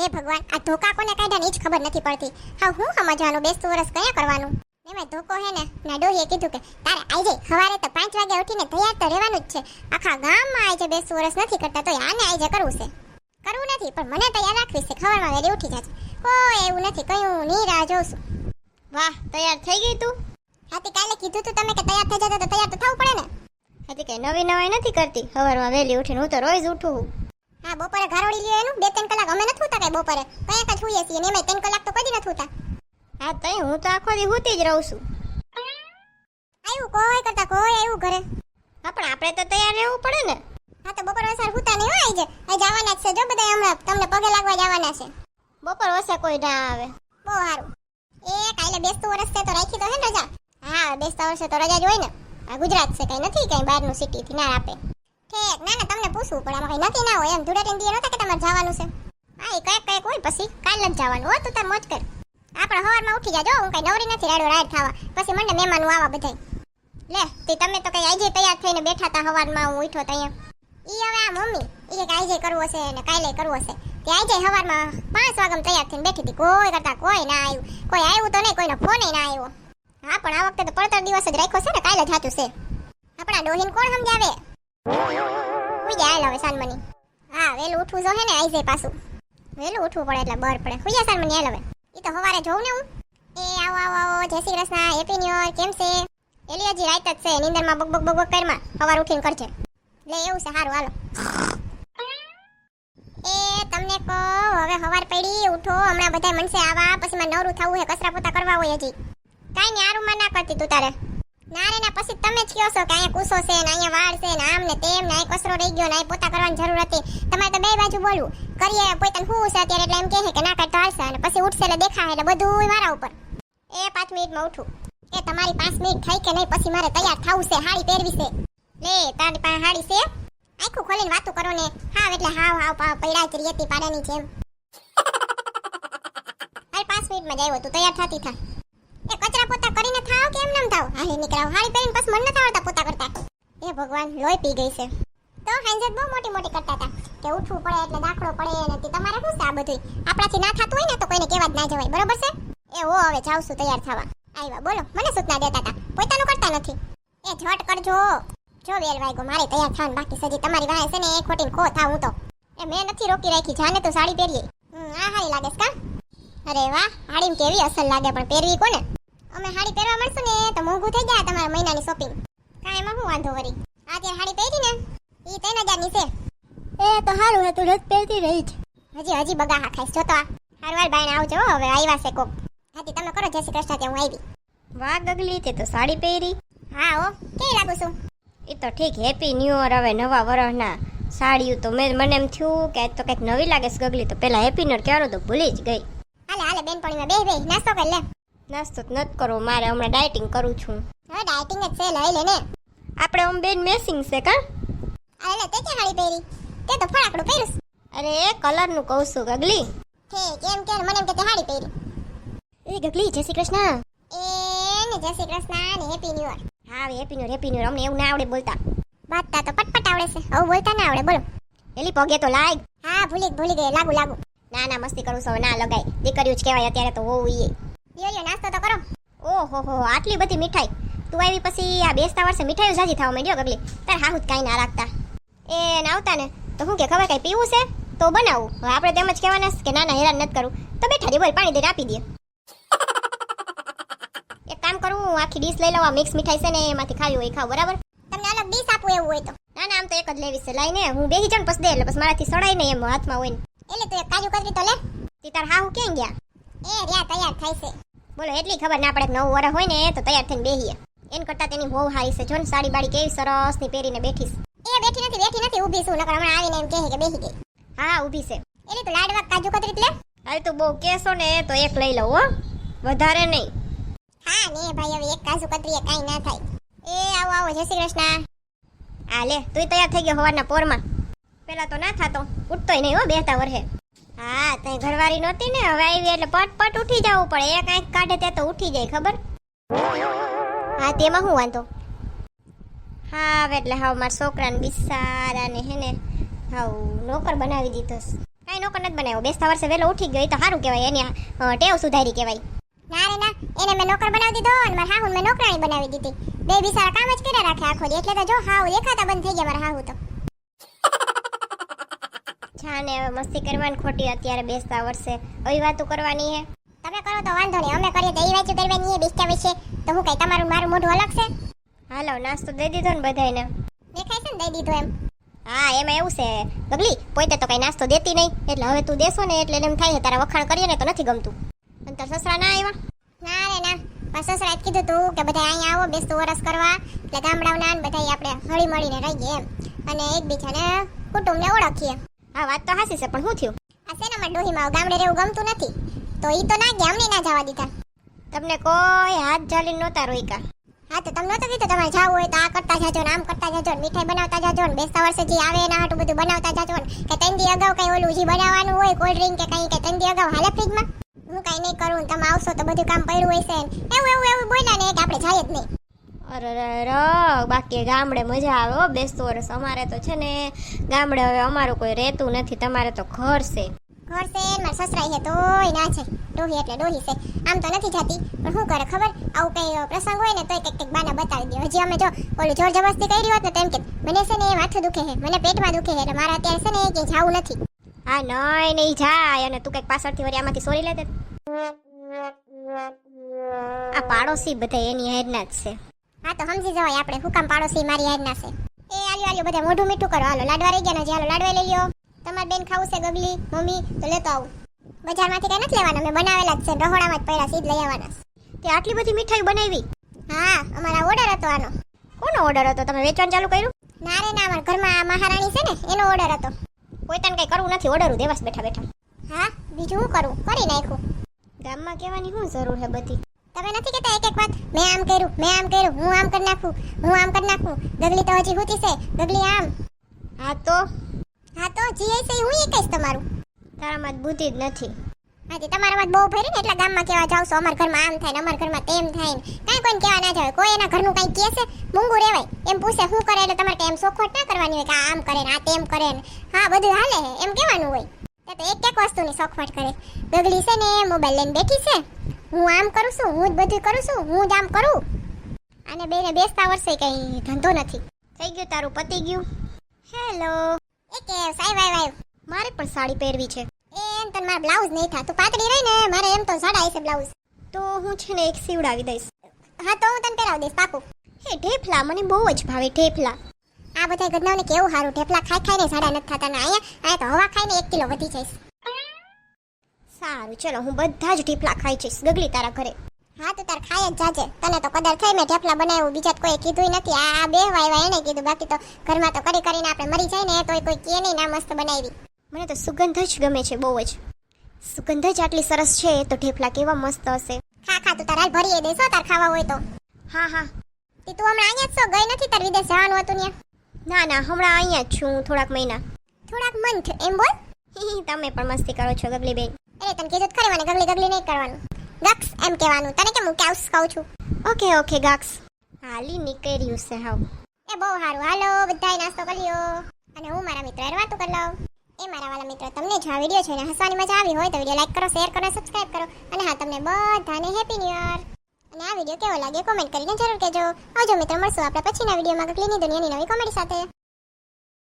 હે ભગવાન, આ ધોકા કોને કાઢ્યા ની જ ખબર નથી પડતી. હા હું સમજવાનું બેસતું વરસ કયા કરવાનું? ને મેં ધોકો હે ને ના ડોહીએ કીધું કે તારે આઈ જાય સવારે તો પાંચ વાગે ઉઠીને તૈયાર તો રહેવાનું જ છે. આખા ગામમાં આઈ જાય બેસતું વરસ નથી કરતા તો આને આઈ જાય કરવું છે. કરવું નથી, પણ મને તૈયાર રાખવી છે ખબરમાં વેરી ઉઠી જશે કોઈ એવું નથી, કયું ની રાહ જોઉં છું વાહ, તૈયાર થઈ ગઈ તું? હાથી કાલે કીધું તું તમે કે તૈયાર થઈ જતા તો તૈયાર તો થવું પડે ને. હતી કઈ નવી નવાઈ નથી કરતી, સવારમાં વહેલી ઉઠીને હું તો રોજ ઉઠું હા બપોરે ઘારોડી લ્યો એનું. બે ત્રણ કલાક અમે નથી હોતા કઈ બપોરે. કયાક જ હોઈએ છીએ ને ત્રણ કલાક તો કદી નથી હોતા. હા તઈ હું તો આખો દી હોતી જ રહું છું. આવ્યું કોઈ કરતા કોઈ આવ્યું ઘરે. હા પણ આપણે તો તૈયાર રહેવું પડે ને. હા તો બપોર વસાર હોતા નહીં હોય જે. અહીં જવાના જ છે. જો બધા હમણાં તમને પગે લાગવા જવાના છે. બપોર વસે કોઈ ના આવે. બહુ સારું. એ કાલે બેસતું વર્ષ છે તો રાખી દો હે ને રજા. હા બેસતા વર્ષે તો રજા જ હોય ને. આ ગુજરાત છે કઈ નથી કઈ બહારનું સિટી થી ના આપે. ઠીક ના ના, તમને પૂછવું પણ આમાં કઈ નક્કી ના હોય. એમ ધૂળેટી દીએ નતા કે તમારે જવાનું છે? હા, એ કંઈક કંઈક હોય. પછી કાલ જ જવાનું. હો તું તાર મોજ કર. આપણે સવારમાં ઉઠી જાજો. હું કઈ નવરી નથી રાડો રાડ થવા પછી મને મહેમાનો આવા બધાય. લે, તે તમે તો કઈ આજે તૈયાર થઈને બેઠા હતા સવારમાં હું ઉઠો તો અહીંયા. ઈ હવે આ મમ્મી. ઈ કે આજે કરવો છે ને કાલે કરવો છે. તે આજે સવારમાં પાંચ વાગમ તૈયાર થઈને બેઠી હતી. કોઈ કરતા કોઈ ના આવ્યું કોઈ આવ્યું તો નહીં, કોઈનો ફોન ના આવ્યો હા, પણ આ વખતે તો પડતર દિવસ જ રાખ્યો છે ને. કાલે જ છે. આપણા ડોહીન કોણ સમજાવે? હુઈ હાલ હવે સાનમની હા વેલું ઉઠવું જો હે ને, આઈ જાય પાછું. વેલું ઉઠવું પડે એટલે બર પડે. હુઈ સાનમની હાલ હવે. ઈ તો સવારે જોઉં ને હું. એ આવો આવો આવો, જય Shri Krishna, happy new year, કેમ છે? એલી રાત જ છે, નીંદરમાં બગ બગ બગ બગ કરમાં હવાર ઉઠીને કરજે. લે, એવું છે સારું હાલો. એ તમને કહો, હવે હવાર પડી, ઉઠો, હમણાં બધા મનસે આવા, પછી માં નવરું થવું હે કસરા પોતા કરવા હોય હજી. કાઈ ની આરુમાં ના કરતી તું તારે. ના રે ના પછી તમે જ કહો છો કે અહીંયા કુસો છે ને અહીંયા વાળ છે ને આમ ને તેમ ને અહીં કચરો રહી ગયો ને અહીં પોતા કરવાની જરૂર હતી. તમારે તો બે બાજુ બોલવું. કરીએ પોતાને હું છે અત્યારે એટલે એમ કહે કે ના કરતો હાલશે અને પછી ઉઠશે એટલે દેખાય એટલે બધું મારા ઉપર. એ પાંચ મિનિટમાં ઉઠું. એ તમારી પાંચ મિનિટ થઈ કે નહીં પછી મારે તૈયાર થવું છે, હાડી પહેરવી છે. લે, તારી પાસે હાડી છે? આખું ખોલીને વાતું કરો ને. હાવ એટલે હાવ હાવ પાવ પૈડા જ રેતી પાડાની જેમ. હાલ પાંચ મિનિટમાં જ આવ્યો તું, તૈયાર થતી થા. એ કચરા પોતા કરીને થાવ કે એમ નામ થાવ? હાલી નીકળાવ હાડી પહેરીને પછી મન નથી આવડતા પોતા કરતા. એ ભગવાન, લોહી પી ગઈ છે. તો હાંજે બહુ મોટી મોટી કરતા હતા કે ઉઠવું પડે એટલે દાખલો પડે ને તમારે શું છે આ બધું આપણાથી ના થતું હોય ને તો કોઈને કહેવા જ ના જવાય, બરોબર છે? એ હો, હવે જાઉં છું તૈયાર થવા. આવ્યા બોલો, મને સૂચના દેતા હતા. પોતાનું કરતા નથી. એ ઝટ કરજો. જો વેલ વાગ્યો મારે તૈયાર થવાનું બાકી સજી તમારી વાહે છે ને એ ખોટીને ખો થા હું તો. એ મેં નથી રોકી રાખી, જાને તો સાડી પહેરીએ. હા હારી લાગે કા? અરે વાહ હાડીમ કેવી અસલ લાગે, પણ પહેરવી કોને? અમે સાડી પહેરવા મળશું ને તો મોંઘું થઈ જાય તમારા મહિનાની શોપિંગ કાંઈ એમાં શું વાંધો વરી આ સાડી પહેરી ને એ ત્રણ હજારની છે. એ તો સારું હતું રજ પહેરતી રહી જ. હજી હજી બગા હા ખાઈશ જોતો આ. હારવાર બાઈને આવજો હવે આવ્યા છે કોક. હાથી તમે કરો જય શ્રી કૃષ્ણ ત્યાં હું આવી. વાહ ગગલી તે તો સાડી પહેરી. હા હો કેવી લાગુ છું? એ તો ઠીક હેપી ન્યુ યર હવે નવા વર્ષના સાડીયું તો મેં મને એમ થયું કે તો કંઈક નવી લાગે છે ગગલી તો પહેલાં હેપી ન્યુ યર કહેવાનું તો ભૂલી જ ગઈ. હાલે હાલે બેનપણીમાં બે બે નાસ્તો કરી લે. નાસ્તો તો નથી કરવો મારે હમણાં ડાયટિંગ કરું છું. હા ડાયટિંગ જ છે લઈ લે ને. આપણે આમ બેન મેસિંગ છે કા? અરે લે તે ક્યાં હાડી પહેરી? તે તો ફળાકડું પહેરીશ અરે કલરનું કહું છું ગગલી. હે કેમ કે મને એમ કે તે હાડી પહેરી. એ ગગલી જય શ્રી કૃષ્ણ. એ ને જય શ્રી કૃષ્ણ ને હેપી ન્યુ યર હા હેપી ન્યુ હેપી ન્યુ અમને એવું ના આવડે બોલતા. બાતતા તો પટપટ આવડે છે. હવે બોલતા ના આવડે બોલો. એલી પગે તો લાગ હા ભૂલી ભૂલી ગઈ લાગુ લાગુ. ના ના મસ્તી કરું છું ના લગાય. દીકરીઓ જ કહેવાય અત્યારે તો હોવું ઈએ લ્યો નાસ્તો તો કરો. ઓહો હો આટલી બધી મીઠાઈ. તું આવી પછી આ બેસતા વર્ષે મીઠાઈઓ જાજી થવા માંડ્યો ગગલી. તાર હાહુ જ કાંઈ ના રાખતા. એ આવતા ને તો હું કે ખબર કઈ પીવું છે? તો બનાવું. હવે આપણે તેમ જ કહેવાના કે ના ના હેરાન નથી કરું. તો બેઠા દે બોલ પાણી દઈને આપી દે એક કામ કરું હું આખી ડીશ લઈ લઉં આ મિક્સ મીઠાઈ છે ને એમાંથી ખાવી હોય ખાવ બરાબર? તમને અલગ ડીશ આપું એવું હોય તો. ના ના આમ તો એક જ લેવી છે. લઈને હું બેસી જાઉં પસ પછી દે એટલે બસ મારાથી સડાય ને એમ હાથમાં હોય ને. એટલે તું એક કાજુ કતરી તો લે. તી તાર હાહુ ક્યાં ગયા? એ રહ્યા તૈયાર થાય છે. બોલો એટલી ખબર ના પડે નવું વરસ હોય ને તો તૈયાર થઈને બેહીએ. એન કરતા તેની બહુ હારી છે. જો ને સાડી બાડી કેવી સરસની પહેરીને બેઠીશ. એ બેઠી નથી બેઠી નથી ઊભી છું. નકર હમણાં આવીને એમ કહે કે બેસી ગઈ. હા ઊભી છે. એટલે તો લાડવા કાજુ કતરી લે? હાલ તો બહુ કેસો ને તો એક લઈ લઉં હો. વધારે નહીં. હા ને ભાઈ હવે એક કાજુ કતરી એ કાઈ ના થાય. એ આવો આવો જય શ્રી કૃષ્ણ. આ લે તું તૈયાર થઈ ગયો સવારના પોરમાં. પેલા તો ના થાતો. ઉઠતોય નહીં હો બેહતા વર્ષે હા, તઈ ઘરવાળી નહોતી ને? હવે આવી એટલે પટ પટ ઉઠી જવું પડે. એ કાંઈક કાઢે તે તો ઉઠી જાય, ખબર? હા, તેમાં હું વાંધો? હા, હવે એટલે હાવ મારા છોકરાને બિસારાને હે ને, હાવ નોકર બનાવી દીધો કાંઈ નોકર નથી બનાવ્યો. બેસતા વર્ષે વહેલો ઉઠી ગયો તો સારું કહેવાય, એની ટેવ સુધારી કહેવાય. ના રે, ના, એને મેં નોકર બનાવી દીધો અને મારા હાહુ મેં નોકરાણી બનાવી દીધી. બે બિચારા કામ જ કર્યા રાખે આખો. એટલે તો જો હાવ દેખાતા બંધ થઈ ગયા મારા હાહુ તો. હવે મસ્તી કરવાની ખોટી અત્યારે બેસતા વર્ષે. આવી વાતો કરવાની હે. તમે કરો તો વાંધો નહીં અમે કરીએ તો એ વાંચું કરવાની એ બેસતા વિશે તો હું કઈ તમારું મારું મોઢું અલગ છે? હાલો નાસ્તો દઈ દીધો ને બધાયને. દેખાય છે ને દઈ દીધો એમ? હા એમાં એવું છે. ગગલી પોતે તો કઈ નાસ્તો દેતી નહીં. એટલે હવે તું દેશો ને એટલે એમ થાય તારા વખાણ કરીએ ને તો નથી ગમતું. અને તાર સસરા ના આવ્યા ના રે ના. પણ સસરા જ કીધું તું કે બધા અહીંયા આવો બેસતું વરસ કરવા. એટલે ગામડાઓના બધા આપણે હળી મળીને રહીએ એમ. અને એકબીજાને કુટુંબને ઓળખીએ. હા વાત તો હાસી છે પણ શું થયું? આ શેનામાં ડોહીમાં ગામડે રહેવું ગમતું નથી. તો ઈ તો ના ગયા અમને ના જવા દીધા. તમને કોઈ હાથ જાલી નહોતા રોઈકા? હા તો તમને નહોતું કીધું તમારે જવું હોય તો આ કરતા જાજો ને આમ કરતા જાજો ને મીઠાઈ બનાવતા જાજો ને બેસતા વર્ષે જે આવે એના હાટું બધું બનાવતા જાજો ને કે તંદી અગાઉ કઈ ઓલું જે બનાવવાનું હોય કોલ્ડ ડ્રિંક કે કઈ કે તંદી અગાઉ હાલે ફ્રીજમાં હું કઈ નહીં કરું તમે આવશો તો બધું કામ પડ્યું હોય છે એવું એવું એવું બોલ્યા ને કે આપણે જાય જ નહીં. અરે ર બાકી ગામડે મજા આવે હો બેસતું વર્ષ અમારે તો છે ને ગામડે હવે અમારું કોઈ રહેતું નથી તમારે તો ઘર છે. ઘર છે મારા સસરા છે તોય ના છે ડોહી એટલે ડોહી છે. આમ તો નથી જતી પણ શું કરે ખબર? આવું કઈ પ્રસંગ હોય ને તોય કંઈક કંઈક બાના બતાવી દે. હજી અમે જો ઓલી જોર જબરસ્તી કરી હોત ને તેમ કે મને છે ને માથું દુખે છે મને પેટમાં દુખે છે એટલે મારે અત્યારે છે ને ક્યાંય જવું નથી. હા નહીં નહીં જાય અને તું કંઈક પાછળથી વળી આમાંથી સોરી લેતે આ પાડોશી બધા એની હેડના જ છે. હા તો સમજી જવાય આપણે. હું કામ પાડોશી મારી યાદ છે? એ આલ્યો આલ્યો બધા મોઢું મીઠું કરો. હાલો લાડવા રહી ગયા ને હાલો લાડવા લઈ લ્યો. તમારે બેન ખાવું છે ગગલી મમ્મી તો લેતો આવું. બજારમાંથી કઈ નથી લેવાના. મેં બનાવેલા જ છે. રહોડામાં જ પડ્યા સીધ લઈ આવવાના તે આટલી બધી મીઠાઈ બનાવી? હા અમારા ઓર્ડર હતો આનો. કોનો ઓર્ડર હતો? તમે વેચવાનું ચાલુ કર્યું? ના રે ના અમારા ઘરમાં આ મહારાણી છે ને એનો ઓર્ડર હતો. કોઈ તને કંઈ કરવું નથી. ઓર્ડર દેવાસ બેઠા બેઠા. હા બીજું હું કરું? કરી નાખ્યું ગામમાં કહેવાની શું જરૂર છે બધી? તમે નથી કહેતા એક એક વાત? મેં આમ કર્યું મેં આમ કર્યું હું આમ કરી નાખું હું આમ કરી નાખું. ગગલી તો હજી હુતી છે ગગલી આમ. હા તો? હા તો જી એ હું એ કહીશ તમારું. તારામાં બુદ્ધિ જ નથી. હાજી તમારા વાત બહુ ભરી ને એટલે ગામમાં કેવા જાવ છો અમારા ઘરમાં આમ થાય ને અમારા ઘરમાં તેમ થાય ને. કાંઈ કોઈને કહેવા ના જાય કોઈ એના ઘરનું કાંઈ કહે છે? મૂંગું રહેવાય એમ પૂછે શું કરે એટલે તમારે એમ સોખવટ ના કરવાની હોય કે આ આમ કરે ને આ તેમ કરે ને. હા બધું હાલે એમ કહેવાનું હોય. તો એક એક વસ્તુની સોખવટ કરે. ગગલી છે ને મોબાઈલ લઈને બેઠી છે. હું આમ કરું છું, હું જ બધું કરું છું, હું જ આમ કરું. અને બેને બેસતા વર્ષે કંઈ ધંધો નથી. થઈ ગયું તારું, પતી ગયું. હેલો એ કે, સાહેબ વાય વાય મારે પણ સાડી પહેરવી છે. એમ તને મારા બ્લાઉઝ નહીં થાય તું પાતળી રહી ને, મારે એમ તો સાડા છે બ્લાઉઝ તો હું છે ને એક સીવડાવી દઈશ. હા, તો હું તને પહેરાવી દઈશ, પાકું. હે, ઢેફલા, મને બહુ જ ભાવે ઢેફલા. આ બધા ગદનાઓને કેવું સારું ઢેપલા ખાઈ ખાઈને સાડા નથી થતા. ને અહીંયા અહીંયા તો હવા ખાઈને એક કિલો વધી જઈશ. સારું ચલો હું બધા જ ઢીપલા ખાઈ જઈશ. ગગલી તારા ઘરે. હા તો તાર ખાય જ જાજે. તને તો કદર થઈ મેં ઢેપલા બનાવ્યું બીજા કોઈ કીધું નથી. આ બે વાયવા એને કીધું બાકી તો ઘરમાં તો કરી કરીને આપણે મરી જાય ને તોય કોઈ કે નહીં ના મસ્ત બનાવી. મને તો સુગંધ જ ગમે છે બહુ જ. સુગંધ જ આટલી સરસ છે તો ઢેફલા કેવા મસ્ત હશે. ખા ખા તું તારા ભરીએ દેશો તાર ખાવા હોય તો? હા હા. તે તું હમણાં અહીંયા જ છો ગઈ નથી તાર વિદેશ જવાનું હતું ને ના ના હમણાં અહીંયા જ છું થોડાક મહિના. થોડાક મંથ એમ બોલ. તમે પણ મસ્તી કરો છો ગગલી બેન અરે તને કીધું ખરી મને ગગલી ગગલી નહીં કરવાનું. ગક્સ એમ કહેવાનું. તને કેમ હું કેવ્સ કહું છું? ઓકે ઓકે ગક્સ. હાલી નીકળ્યું છે હાવ. એ બહુ સારું. હાલો બધાય નાસ્તો કરી લ્યો અને હું મારા મિત્ર હારે વાતો કરી લઉં. એ મારા વાલા મિત્રો તમને જો આ વીડિયો છે ને હસવાની મજા આવી હોય તો વીડિયો લાઈક કરો શેર કરો સબસ્ક્રાઇબ કરો. અને હા તમને બધાને હેપી ન્યૂ યર અને આ વીડિયો કેવો લાગે કોમેન્ટ કરીને જરૂર કહેજો. આવજો મિત્રો મળશું આપણે પછીના વિડીયોમાં કકલીની દુનિયાની નવી કોમેડી સાથે.